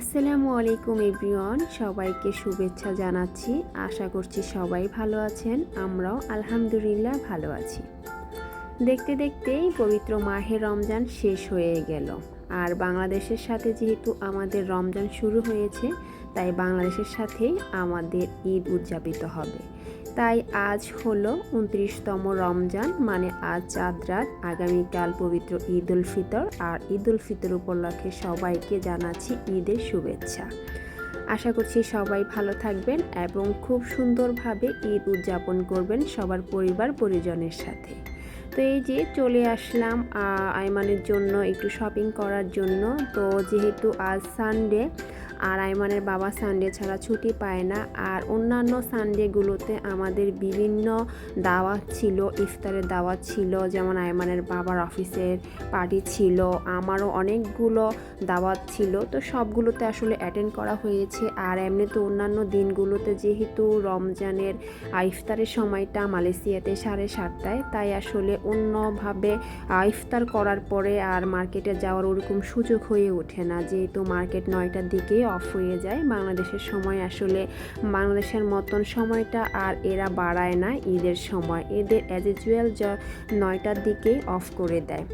আসসালামু আলাইকুম এভরিওয়ান, সবাইকে শুভেচ্ছা জানাচ্ছি। আশা করছি সবাই ভালো আছেন, আমরাও আলহামদুলিল্লাহ ভালো আছি। দেখতে দেখতেই পবিত্র মাহে রমজান শেষ হয়ে গেল। আর বাংলাদেশের সাথে যেহেতু আমাদের রমজান শুরু হয়েছে, তাই বাংলাদেশের সাথেই আমাদের ঈদ উদযাপিত হবে। তাই আজ হলো উনত্রিশতম রমজান মানে আজ চাঁদ রাত। আগামীকাল পবিত্র ঈদ উল ফিতর, আর ঈদ উল ফিতর উপলক্ষে সবাইকে জানাচ্ছি ঈদের শুভেচ্ছা। আশা করছি সবাই ভালো থাকবেন এবং খুব সুন্দরভাবে ঈদ উদযাপন করবেন সবার পরিবার, পরিজনের সাথে। তো এই যে চলে আসলাম আইমানের জন্য একটু শপিং করার জন্য। তো যেহেতু আজ সানডে আর আইমানের বাবা সানডে ছাড়া ছুটি পায় না। আর অন্যান্য সানডেগুলোতে আমাদের বিভিন্ন দাওয়াত ছিল, ইফতারের দাওয়াত ছিল, যেমন আইমানের বাবার অফিসের পার্টি ছিল, আমারও অনেকগুলো দাওয়াত ছিল। তো সবগুলোতে আসলে অ্যাটেন্ড করা হয়েছে। আর এমনি তো অন্যান্য দিনগুলোতে যেহেতু রমজানের ইফতারের সময়টা মালয়েশিয়াতে সাড়ে সাতটায়, তাই আসলে অন্যভাবে ইফতার করার পরে আর মার্কেটে যাওয়ার ওরকম সুযোগ হয়ে ওঠে না। যেহেতু মার্কেট নয়টার দিকেই অফ হয়ে যায়। বাংলাদেশের সময় আসলে বাংলাদেশের মতন সময়টা আর এরা বাড়ায় না, ঈদের সময়। এদের অ্যাজ ইউজুয়াল নয়টার দিকেই অফ করে দেয়।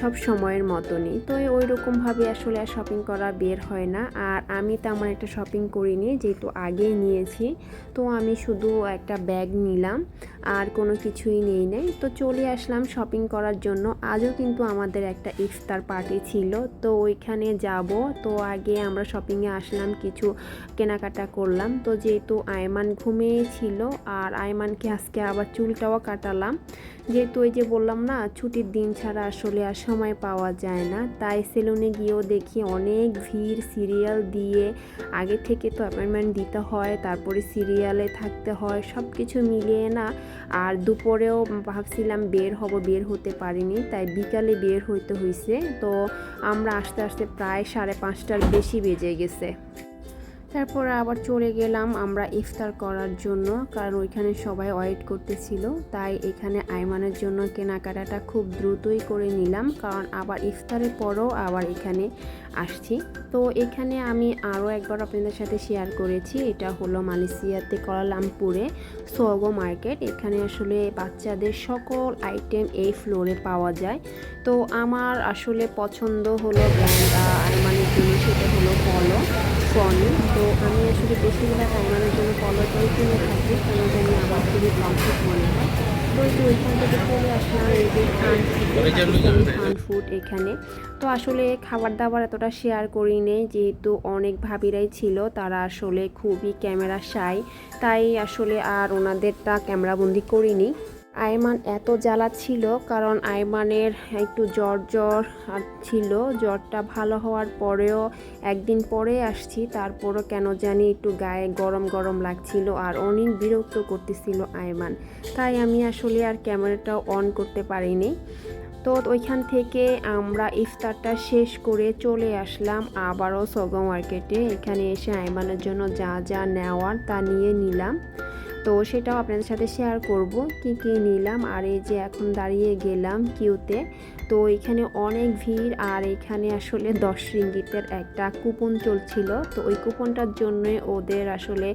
সব সময়ের মতনই। তো ওই রকমভাবে আসলে আর শপিং করা বের হয় না। আর আমি তেমন একটা শপিং করিনি, যেহেতু আগেই নিয়েছি। তো আমি শুধু একটা ব্যাগ নিলাম, আর কোনো কিছুই নেই নাই। তো চলে আসলাম শপিং করার জন্য। আজও কিন্তু আমাদের একটা ইফতার পার্টি ছিল। তো ওইখানে যাব। তো আগে আমরা শপিংয়ে আসলাম, কিছু কেনাকাটা করলাম। তো যেহেতু আয়মান ঘুমিয়েছিল আর আয়মানকে আজকে আবার চুলটাও কাটালাম। যেহেতু ওই যে বললাম না, ছুটির দিন ছাড়া আসলে আর সময় পাওয়া যায় না। তাই সেলুনে গিয়েও দেখি অনেক ভিড়, সিরিয়াল দিয়ে। আগে থেকে তো অ্যাপয়েন্টমেন্ট দিতে হয়, তারপরে সিরিয়ালে থাকতে হয় সব কিছু মিলিয়ে না। আর দুপুরেও ভাবছিলাম বের হব, বের হতে পারিনি। তাই বিকালে বের হইতে হয়েছে তো আমরা আস্তে আস্তে প্রায় সাড়ে পাঁচটার বেশি বেজে গেছে। Say. তারপর আবার চলে গেলাম আমরা ইফতার করার জন্য, কারণ ওইখানে সবাই ওয়েট করতেছিল। তাই এখানে আইমানের জন্য কেনাকাটাটা খুব দ্রুতই করে নিলাম, কারণ আবার ইফতারের পরও আবার এখানে আসছি। তো এখানে আমি আরও একবার আপনাদের সাথে শেয়ার করেছি, এটা হলো মালয়েশিয়াতে কলালামপুরে সোগো মার্কেট। এখানে আসলে বাচ্চাদের সকল আইটেম এই ফ্লোরে পাওয়া যায়। তো আমার আসলে পছন্দ হলো ব্র্যান্ড আইমানের জন্য সেটা হলো পলো। ফনি তো আমি আসলে বেশিরভাগ আইমানের জন্য পলোটাই কিনে থাকি কেন জানি আমার খুবই কমফোর্ট মনে হয়। তো এই যে ওইখান থেকে চলে আসলাম এই যে ফান ফুড এখানে। তো আসলে খাবার দাবার এতটা শেয়ার করি নেই যেহেতু অনেক ভাবিরাই ছিল তারা আসলে খুবই ক্যামেরা শাই তাই আসলে আর ওনাদেরটা ক্যামেরাবন্দি করিনি। আয়মান এত জ্বালা ছিল, কারণ আয়মানের একটু জ্বর জ্বর ছিল। জ্বরটা ভালো হওয়ার পরেও একদিন পরে আসছি, তারপরও কেন জানি একটু গায়ে গরম গরম লাগছিল আর অনেক বিরক্ত করতেছিল আয়মান। তাই আমি আসলে আর ক্যামেরাটাও অন করতে পারিনি। তো ওইখান থেকে আমরা ইফতারটা শেষ করে চলে আসলাম আবারও সগো মার্কেটে। এখানে এসে আইমানের জন্য যা যা নেওয়ার তা নিয়ে নিলাম। তো সেটাও আপনাদের সাথে শেয়ার করব কি কি নিলাম আর এই যে এখন দাঁড়িয়ে গেলাম কিউতে তো। এখানে অনেক ভিড় আর এখানে আসলে দশ রিঙ্গিতের একটা কুপন চলছিল। তো ওই কুপনটার জন্য ওদের আসলে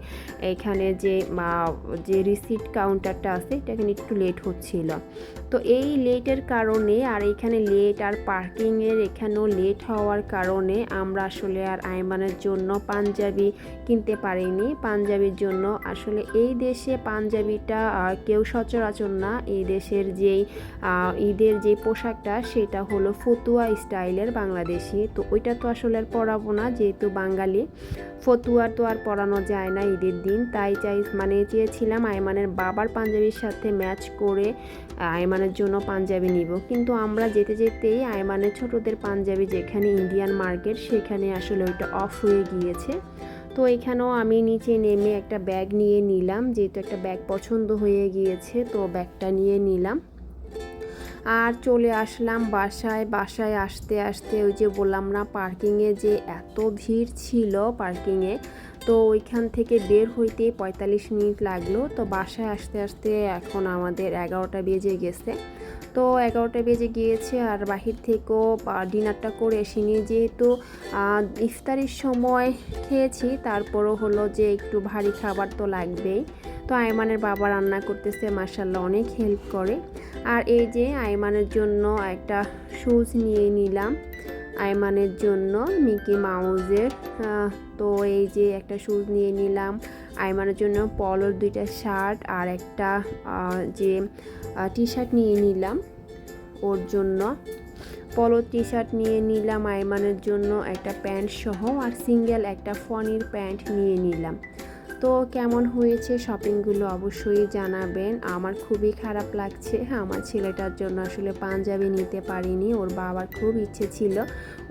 এখানে যে যে রিসিট কাউন্টারটা আছে, এটা এখানে একটু লেট হচ্ছিল। তো এই লেটের কারণে আর এখানে লেট আর পার্কিংয়ের এখানেও লেট হওয়ার কারণে আমরা আসলে আর আইমানের জন্য পাঞ্জাবি কিনতে পারিনি। পাঞ্জাবির জন্য আসলে এই দেশে পাঞ্জাবিটা আহ, কেউ সচরাচর না। এই দেশের যেই ঈদের যে পোশাকটা সেটা হলো ফতুয়া স্টাইলের বাংলাদেশি। তো ওইটা তো আসলে আর পরাবো না যেহেতু বাঙালি। ফতুয়া তো আর পরানো যায় না ঈদের দিন। তাই চাই মানে চেয়েছিলাম আয়মানের বাবার পাঞ্জাবির সাথে ম্যাচ করে আয়মানের জন্য পাঞ্জাবি নিব। কিন্তু আমরা যেতে যেতেই আয়মানের ছোটদের পাঞ্জাবি যেখানে ইন্ডিয়ান মার্কেট সেখানে আসলে ওইটা অফ হয়ে গিয়েছে। তো এখানেও আমি নিচে নেমে একটা ব্যাগ নিয়ে নিলাম, যেহেতু একটা ব্যাগ পছন্দ হয়ে গিয়েছে, তো ব্যাগটা নিয়ে নিলাম। আর চলে আসলাম বাসায় বাসায় আসতে আসতে ওই যে বললাম না, পার্কিংয়ে যে এত ভিড় ছিল পার্কিংয়ে, তো ওইখান থেকে বের হইতে পঁয়তাল্লিশ মিনিট লাগল। তো বাসায় আসতে আসতে এখন আমাদের এগারোটা বেজে গেছে। তো এগারোটা বেজে গিয়েছে আর বাহির থেকেও ডিনারটা করে এসিনি যেহেতু ইফতারির সময় খেয়েছি, তারপরও হলো যে একটু ভারী খাবার তো লাগবেই। তো আয়মানের বাবা রান্না করতেছে মাসাল্লাহ অনেক হেল্প করে। আর এই যে আয়মানের জন্য একটা শুজ নিয়ে নিলাম, আয়মানের জন্য মিকি মাউজের তো এই যে একটা শুজ নিয়ে নিলাম। আয়মানের জন্য পলোর দুইটা শার্ট আর একটা যে টি শার্ট নিয়ে নিলাম ওর জন্য। পলো টি শার্ট নিয়ে নিলাম আইমানের জন্য একটা প্যান্ট সহ আর সিঙ্গেল একটা ফনির প্যান্ট নিয়ে নিলাম। তো কেমন হয়েছে শপিংগুলো অবশ্যই জানাবেন। আমার খুবই খারাপ লাগছে। আমার ছেলেটার জন্য আসলে পাঞ্জাবি নিতে পারিনি। ওর বাবার খুব ইচ্ছে ছিল।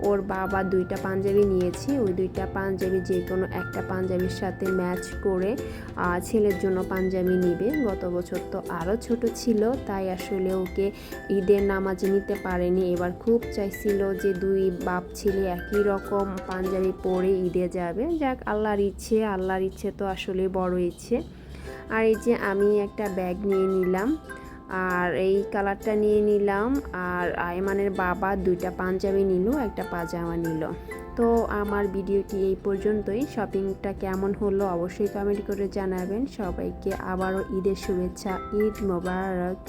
ওর বাবা দুইটা পাঞ্জাবি নিয়েছি। ওই দুইটা পাঞ্জাবি যে কোনো একটা পাঞ্জাবির সাথে ম্যাচ করে ছেলের জন্য পাঞ্জাবি নিবে। গত বছর তো আরও ছোট ছিল, তাই আসলে ওকে ঈদের নামাজে নিতে পারেনি। এবার খুব চাইছিল যে দুই বাপ ছেলে একই রকম পাঞ্জাবি পরে ঈদে যাবে। যাক, আল্লাহর ইচ্ছে আল্লাহর ইচ্ছে তো আসলে বড় ইচ্ছে আর এই যে আমি একটা ব্যাগ নিয়ে নিলাম, আর এই কালারটা নিয়ে নিলাম, আর আয়মানের বাবা দুইটা পাঞ্জাবি নিল, একটা পাজামা নিল। তো আমার ভিডিওটি এই পর্যন্তই। শপিংটা কেমন হলো অবশ্যই কমেন্ট করে জানাবেন। সবাইকে আবারও ঈদের শুভেচ্ছা, ঈদ মোবারক।